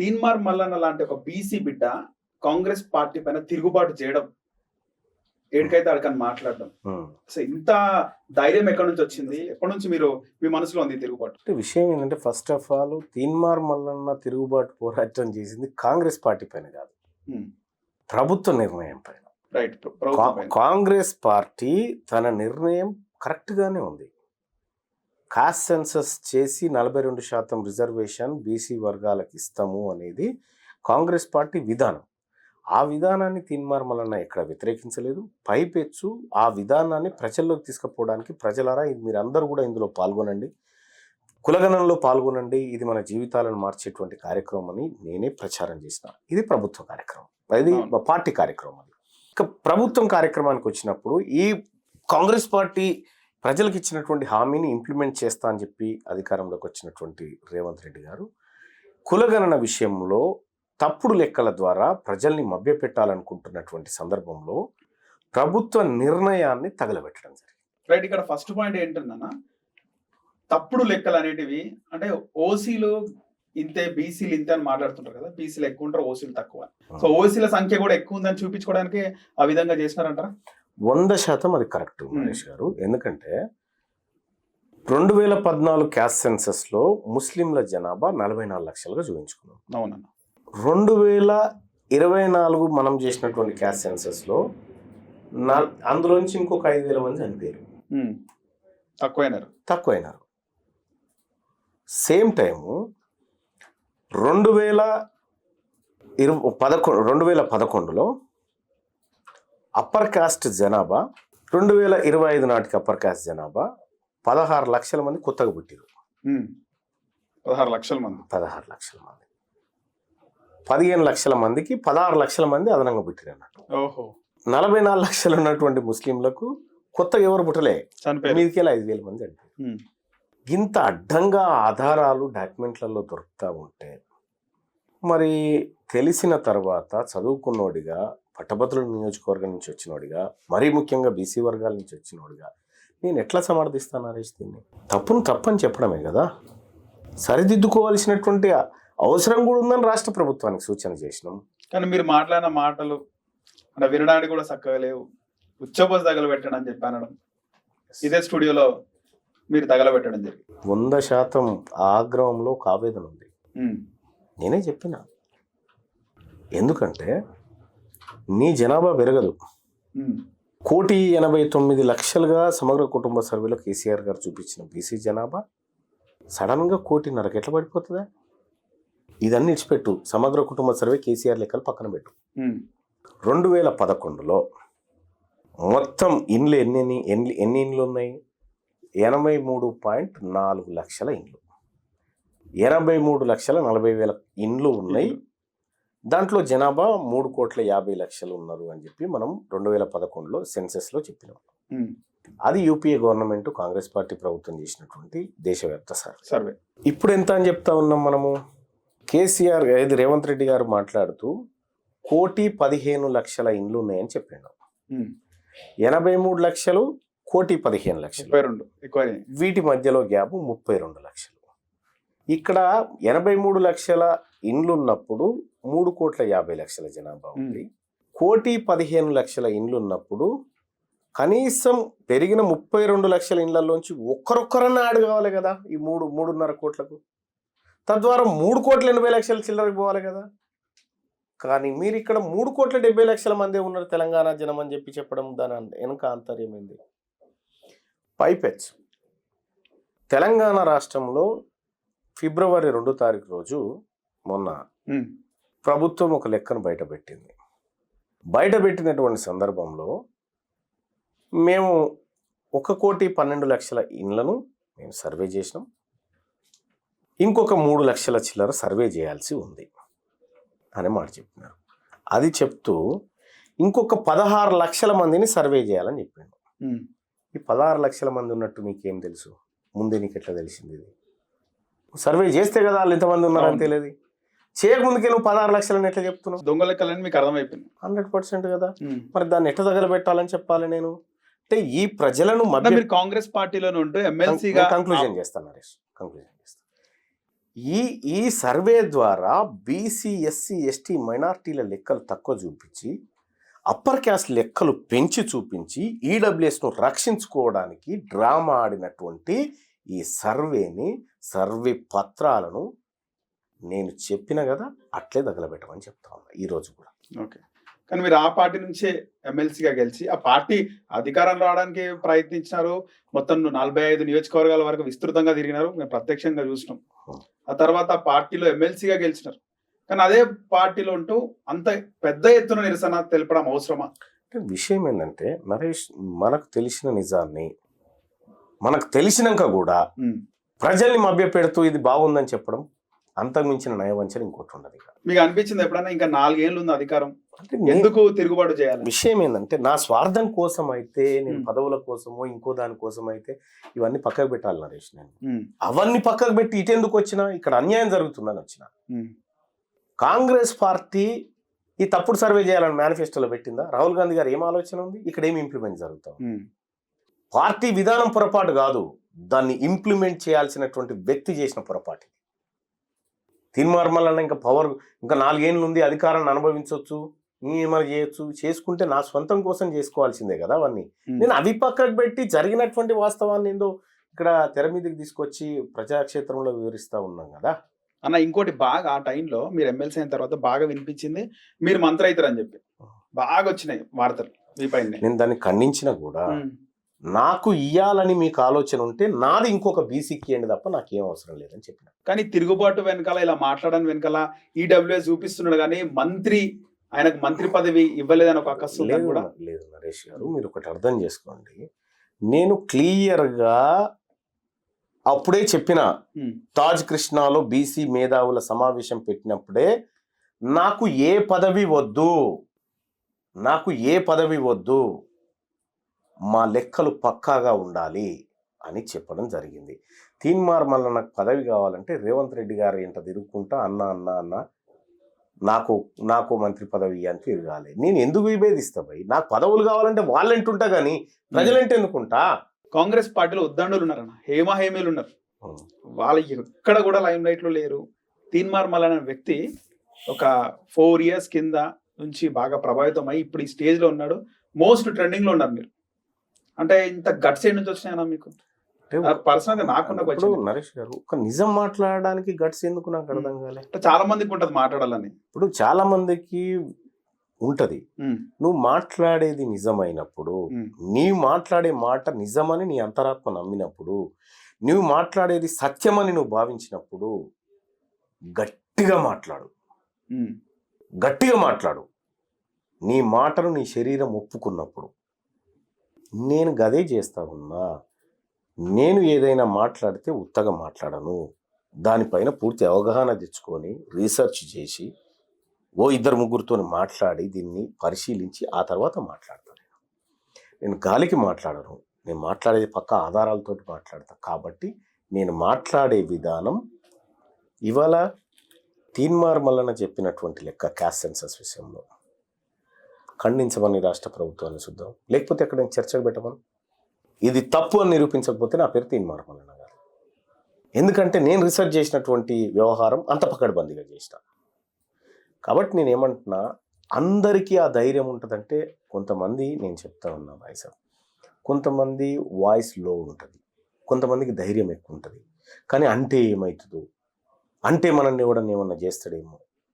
తీన్మార్ మల్లన్న లాంటి ఒక బీసీ బిడ్డ కాంగ్రెస్ పార్టీ పైన తిరుగుబాటు చేయడం. ఏడికైతే అడకని మాట్లాడడం. అసలు ఇంత ధైర్యం ఎక్కడి నుంచి వచ్చింది? ఎప్పటి నుంచి మీరు మీ మనసులో ఉంది తిరుగుబాటు? అంటే విషయం ఏంటంటే first of all Teenmaar Mallanna తిరుగుబాటు పోరాటం చేసింది కాంగ్రెస్ పార్టీ పైన కాదు. ప్రభుత్వ నిర్ణయం పైన. రైట్. కాంగ్రెస్ పార్టీ తన నిర్ణయం కరెక్ట్ గానే ఉంది. కాస్ట్ సెన్సస్ చేసి నలభై రెండు శాతం రిజర్వేషన్ బీసీ వర్గాలకు ఇస్తాము అనేది కాంగ్రెస్ పార్టీ విధానం. ఆ విధానాన్ని తీన్మార్ మల్లన్న ఎక్కడ వ్యతిరేకించలేదు. పైపెచ్చు ఆ విధానాన్ని ప్రజల్లోకి తీసుకుపోవడానికి ప్రజలారా ఇది మీరందరూ కూడా ఇందులో పాల్గొనండి. కులగణంలో పాల్గొనండి. ఇది మన జీవితాలను మార్చేటువంటి కార్యక్రమం అని నేనే ప్రచారం చేసిన. ఇది ప్రభుత్వ కార్యక్రమం. ఇది అవును. పార్టీ కార్యక్రమం అది. ఇక ప్రభుత్వం కార్యక్రమానికి వచ్చినప్పుడు ఈ కాంగ్రెస్ పార్టీ ప్రజలకు ఇచ్చినటువంటి హామీని ఇంప్లిమెంట్ చేస్తా అని చెప్పి అధికారంలోకి వచ్చినటువంటి రేవంత్ రెడ్డి గారు కులగణన విషయంలో తప్పుడు లెక్కల ద్వారా ప్రజల్ని మభ్యపెట్టాలనుకుంటున్నటువంటి సందర్భంలో ప్రభుత్వ నిర్ణయాన్ని తగలబెట్టడం జరిగింది. రైట్ ఇక్కడ ఫస్ట్ పాయింట్ ఏంటన్నా తప్పుడు లెక్కలు అనేటివి అంటే ఓసీలు ఇంతే బీసీలు ఇంతే అని మాట్లాడుతుంటారు కదా బీసీలు ఎక్కువ ఉంటారు ఓసీలు తక్కువ సో ఓసీల సంఖ్య కూడా ఎక్కువ ఉందని చూపించుకోవడానికి ఆ విధంగా చేసినారంటారా? వంద శాతం అది కరెక్ట్ మహేష్ గారు. ఎందుకంటే రెండు వేల పద్నాలుగు క్యాస్ట్ సెన్సస్లో ముస్లింల జనాభా నలభై నాలుగు లక్షలుగా చూపించుకున్నాం. అవునన్న. రెండు వేల ఇరవై నాలుగు మనం చేసినటువంటి క్యాస్ట్ సెన్సస్లో నా అందులోంచి ఇంకొక ఐదు వేల మంది చనిపోయారు. తక్కువైనారు. తక్కువైనారు. సేమ్ టైము రెండు వేల ఇరు పదకొండు రెండు వేల పదకొండులో అప్పర్ కాస్ట్ జనాభా రెండు వేల ఇరవై ఐదు నాటికి అప్పర్ కాస్ట్ జనాభా పదహారు లక్షల మంది కొత్తగా పుట్టారు. పదహారు లక్షల మంది. పదహారు లక్షల మంది. పదిహేను లక్షల మందికి పదహారు లక్షల మంది అదనంగా పుట్టారు అన్నట్టు. ఓహో. నలభై నాలుగు లక్షలు ఉన్నటువంటి ముస్లింలకు కొత్తగా ఎవరు పుట్టలే? మీదికెళ్ళి ఐదు వేల మంది ఉమ్. ఇంత అడ్డంగా ఆధారాలు డాక్యుమెంట్లలో దొరుకుతూ ఉంటే మరి తెలిసిన తర్వాత చదువుకున్నోడిగా పట్టభద్రుల నియోజకవర్గం నుంచి వచ్చినోడిగా మరీ ముఖ్యంగా బీసీ వర్గాల నుంచి వచ్చినోడిగా నేను ఎట్లా సమర్థిస్తాను నరేష్ దీన్ని? తప్పును తప్పని చెప్పడమే కదా? సరిదిద్దుకోవాల్సినటువంటి అవసరం కూడా ఉందని రాష్ట్ర ప్రభుత్వానికి సూచన చేసినాం. కానీ మీరు మాట్లాడిన మాటలు అంటే వినడానికి కూడా చక్కగా లేవు. ఉచ్చబోసి తగలబెట్టడం అని చెప్పి అనడం. ఇదే స్టూడియోలో మీరు తగలబెట్టడం జరిగింది. వంద శాతం ఆగ్రహంలో ఒక ఆవేదన ఉంది. నేనే చెప్పిన. ఎందుకంటే నీ జనాభా పెరగదు. కోటి ఎనభై తొమ్మిది లక్షలుగా సమగ్ర కుటుంబ సర్వేలో కేసీఆర్ గారు చూపించిన బీసీ జనాభా సడన్గా కోటిన్నరకు ఎట్లా పడిపోతుందా? ఇదన్నీ ఇచ్చిపెట్టు సమగ్ర కుటుంబ సర్వే కేసీఆర్ లెక్కలు పక్కన పెట్టు. రెండు వేల పదకొండులో మొత్తం ఇండ్లు ఎన్ని ఎన్ని ఎన్ని ఇండ్లు ఉన్నాయి? ఎనభై మూడు పాయింట్ నాలుగు లక్షల ఇండ్లు. ఎనభై మూడు లక్షల నలభై వేల ఇండ్లు ఉన్నాయి. దాంట్లో జనాభా మూడు కోట్ల యాభై లక్షలు ఉన్నారు అని చెప్పి మనం రెండు వేల పదకొండులో సెన్సెస్లో చెప్పినాం. అది యూపీఏ గవర్నమెంట్ కాంగ్రెస్ పార్టీ ప్రభుత్వం చేసినటువంటి దేశవ్యాప్త సర్వే. సర్వే. ఇప్పుడు ఎంత అని చెప్తా ఉన్నాం మనము? కేసీఆర్ ఇది రేవంత్ రెడ్డి గారు మాట్లాడుతూ కోటి పదిహేను లక్షల ఇండ్లు ఉన్నాయని చెప్పాడు. ఎనభై మూడు లక్షలు కోటి పదిహేను లక్షలు. రెండు వీటి మధ్యలో గ్యాప్ ముప్పై రెండు లక్షలు. ఇక్కడ ఎనభై మూడు లక్షల ఇండ్లు ఉన్నప్పుడు మూడు కోట్ల యాభై లక్షల జనాభా ఉంది. కోటి పదిహేను లక్షల ఇండ్లు ఉన్నప్పుడు కనీసం పెరిగిన ముప్పై రెండు లక్షల ఇండ్లలోంచి ఒక్కరొక్కరన్నా యాడ్ కావాలి కదా ఈ మూడు మూడున్నర కోట్లకు. తద్వారా మూడు కోట్ల ఎనభై లక్షల చిల్లరకు పోవాలి కదా. కానీ మీరు ఇక్కడ మూడు కోట్ల డెబ్బై లక్షల మంది ఉన్నారు తెలంగాణ జనం అని చెప్పి చెప్పడం దాని అంత- వెనుక ఆంతర్యం ఏంది? పైపెచ్ తెలంగాణ రాష్ట్రంలో ఫిబ్రవరి రెండు తారీఖు రోజు మొన్న. ప్రభుత్వం ఒక లెక్కను బయటపెట్టింది. బయటపెట్టినటువంటి సందర్భంలో మేము ఒక కోటి పన్నెండు లక్షల ఇండ్లను మేము సర్వే చేసినాం. ఇంకొక మూడు లక్షల చిల్లర సర్వే చేయాల్సి ఉంది అని మాట చెప్పినారు. అది చెప్తూ ఇంకొక పదహారు లక్షల మందిని సర్వే చేయాలని చెప్పిండు. ఈ పదహారు లక్షల మంది ఉన్నట్టు నీకేం తెలుసు? ముందే నీకు ఎట్లా తెలిసింది ఇది? సర్వే చేస్తే కదా వాళ్ళు ఎంతమంది ఉన్నారని. తెలియదు. చేయకముందుకే నువ్వు పదహారు లక్షలని ఎట్లా చెప్తున్నావు? దొంగ లెక్కలని మీకు అర్థమైపోయింది హండ్రెడ్ పర్సెంట్ కదా. మరి దాన్ని ఎట్లా తగలబెట్టాలని చెప్పాలి నేను? అంటే ఈ ప్రజలను మీరు కాంగ్రెస్ పార్టీలో ఉంటూ ఎమ్మెల్సీగా కంక్లూజన్ చేస్తాను నరేష్. కంక్లూజన్ చేస్తాను ఈ ఈ సర్వే ద్వారా బీసీ ఎస్సీ ఎస్టీ మైనార్టీల లెక్కలు తక్కువ చూపించి అప్పర్ క్యాస్ట్ లెక్కలు పెంచి చూపించి ఈడబ్ల్యూఎస్ను రక్షించుకోవడానికి డ్రామా ఆడినటువంటి ఈ సర్వేని సర్వే పత్రాలను నేను చెప్పిన కదా అట్లే తగలబెట్టమని చెప్తా ఉన్నా ఈరోజు కూడా. ఓకే. కానీ మీరు ఆ పార్టీ నుంచే ఎమ్మెల్సీగా గెలిచి ఆ పార్టీ అధికారం రావడానికి ప్రయత్నించినారు. మొత్తం నలభై ఐదు నియోజకవర్గాల వరకు విస్తృతంగా తిరిగినారు. మేము ప్రత్యక్షంగా చూసినాం. ఆ తర్వాత ఆ పార్టీలో ఎమ్మెల్సీగా గెలిచినారు. కానీ అదే పార్టీలో ఉంటూ అంత పెద్ద ఎత్తున నిరసన తెలపడం అవసరమా? విషయం ఏంటంటే నరేష్ మనకు తెలిసిన నిజాన్ని మనకు తెలిసినాక కూడా. ప్రజల్ని మభ్యపెడుతూ ఇది బాగుందని చెప్పడం అంతకు మించిన నయవంచన ఇంకోటి ఉండదు. మీకు అనిపించింది ఎప్పుడైనా ఇంకా నాలుగేళ్ళు ఉంది అధికారం. అంటే ఎందుకు తిరుగుబాటు చేయాలి? విషయం ఏంటంటే నా స్వార్థం కోసం అయితే నేను. పదవుల కోసమో ఇంకో దాని కోసం అయితే ఇవన్నీ పక్కకు పెట్టాలి నరేష్ నేను. అవన్నీ పక్కకు పెట్టి ఇటెందుకు వచ్చినా ఇక్కడ అన్యాయం జరుగుతుందని వచ్చిన. కాంగ్రెస్ పార్టీ ఈ తప్పుడు సర్వే చేయాలని మేనిఫెస్టోలో పెట్టిందా? రాహుల్ గాంధీ గారు ఏం ఆలోచన ఉంది? ఇక్కడ ఏమి ఇంప్లిమెంట్ జరుగుతాం పార్టీ విధానం పొరపాటు కాదు దాన్ని ఇంప్లిమెంట్ చేయాల్సినటువంటి వ్యక్తి చేసిన పొరపాటు. తీర్మార్మలన్న ఇంకా పవర్ ఇంకా నాలుగేళ్ళు ఉంది అధికారాన్ని అనుభవించవచ్చు ఏమైనా చేయొచ్చు చేసుకుంటే నా సొంతం కోసం చేసుకోవాల్సిందే కదా అవన్నీ. నేను అవి పక్కకు పెట్టి జరిగినటువంటి వాస్తవాన్ని ఏందో ఇక్కడ తెర మీదకి తీసుకొచ్చి ప్రజాక్షేత్రంలో వివరిస్తా ఉన్నాం కదా. అన్న ఇంకోటి బాగా ఆ టైంలో మీరు ఎమ్మెల్సీ అయిన తర్వాత బాగా వినిపించింది మీరు మంత్రి అవుతారని చెప్పి బాగా వచ్చినాయి వార్తలు మీ పైన. నేను దాన్ని ఖండించిన కూడా నాకు ఇయ్యాలని మీకు ఆలోచన ఉంటే నాది ఇంకొక బీసీకి ఇవ్వండి తప్ప నాకేం అవసరం లేదని చెప్పిన. కానీ తిరుగుబాటు వెనకాల ఇలా మాట్లాడని వెనకాల ఈడబ్ల్యూఎస్ చూపిస్తున్నాడు కానీ మంత్రి ఆయనకు మంత్రి పదవి ఇవ్వలేదని ఒక అక్కసు కూడా. లేదు నరేష్ గారు మీరు ఒకటి అర్థం చేసుకోండి. నేను క్లియర్గా అప్పుడే చెప్పిన తాజ్ కృష్ణాలో బీసీ మేధావుల సమావేశం పెట్టినప్పుడే నాకు ఏ పదవి వద్దు నాకు ఏ పదవి వద్దు మా లెక్కలు పక్కాగా ఉండాలి అని చెప్పడం జరిగింది. తీన్మార్ మళ్ళీ నాకు పదవి కావాలంటే రేవంత్ రెడ్డి గారు ఇంట తిరుగుకుంటా అన్న అన్న అన్న నాకు నాకు మంత్రి పదవి అని తిరగాలి. నేను ఎందుకు విభేదిస్తా భయ్? నాకు పదవులు కావాలంటే వాళ్ళంటుంటా కానీ ప్రజలంటే ఎందుకుంటా? కాంగ్రెస్ పార్టీలో ఉద్దండులు ఉన్నారన్న హేమ హేమీలు ఉన్నారు. వాళ్ళు ఎక్కడ కూడా లైమ్ లైట్లో లేరు. తీన్మార్ మల్ అనే వ్యక్తి ఒక ఫోర్ ఇయర్స్ కింద నుంచి బాగా ప్రభావితం అయ్యి ఇప్పుడు ఈ స్టేజ్లో ఉన్నాడు. మోస్ట్ ట్రెండింగ్లో ఉన్నారు మీరు. అంటే ఇంత గట్స్ ఏ నుంచి వచ్చినాయన్నా మీకు? అంటే నాకు ఇప్పుడు. నరేష్ గారు ఒక నిజం మాట్లాడడానికి గట్స్ ఎందుకు నాకు అర్థం కాలే? అంటే చాలా మందికి ఉంటది మాట్లాడాలని. ఇప్పుడు చాలా మందికి ఉంటది. నువ్వు మాట్లాడేది నిజమైనప్పుడు నీ మాట్లాడే మాట నిజమని నీ అంతరాత్మ నమ్మినప్పుడు నువ్వు మాట్లాడేది సత్యమని నువ్వు భావించినప్పుడు గట్టిగా మాట్లాడు. గట్టిగా మాట్లాడు. నీ మాటను నీ శరీరం ఒప్పుకున్నప్పుడు. నేను గదే చేస్తా ఉన్నా నేను ఏదైనా మాట్లాడితే ఉత్తగా మాట్లాడను. దానిపైన పూర్తి అవగాహన తెచ్చుకొని రీసెర్చ్ చేసి ఓ ఇద్దరు ముగ్గురితో మాట్లాడి దీన్ని పరిశీలించి ఆ తర్వాత మాట్లాడతాను నేను. గాలికి మాట్లాడను. నేను మాట్లాడేది పక్క ఆధారాలతో మాట్లాడతాను కాబట్టి నేను మాట్లాడే విధానం ఇవాళ తీన్మార్ మల్లన చెప్పినటువంటి లెక్క క్యాస్ట్ సెన్సస్ విషయంలో. ఖండించమని రాష్ట్ర ప్రభుత్వాన్ని చూద్దాం. లేకపోతే ఎక్కడ చర్చకు పెట్టమని? ఇది తప్పు అని నిరూపించకపోతే నా పేరు తీన్మార్ మల్లన గారు. ఎందుకంటే నేను రీసెర్చ్ చేసినటువంటి వ్యవహారం అంత పకడ్బందీగా చేసిన. కాబట్టి నేను ఏమంటున్నా అందరికీ ఆ ధైర్యం ఉంటుందంటే కొంతమంది నేను చెప్తా ఉన్నా వాయిస్ కొంతమంది వాయిస్లో ఉంటుంది. కొంతమందికి ధైర్యం ఎక్కువ ఉంటుంది. కానీ అంటే ఏమవుతుందో అంటే మనల్ని ఎవడన్నా ఏమన్నా చేస్తాడేమో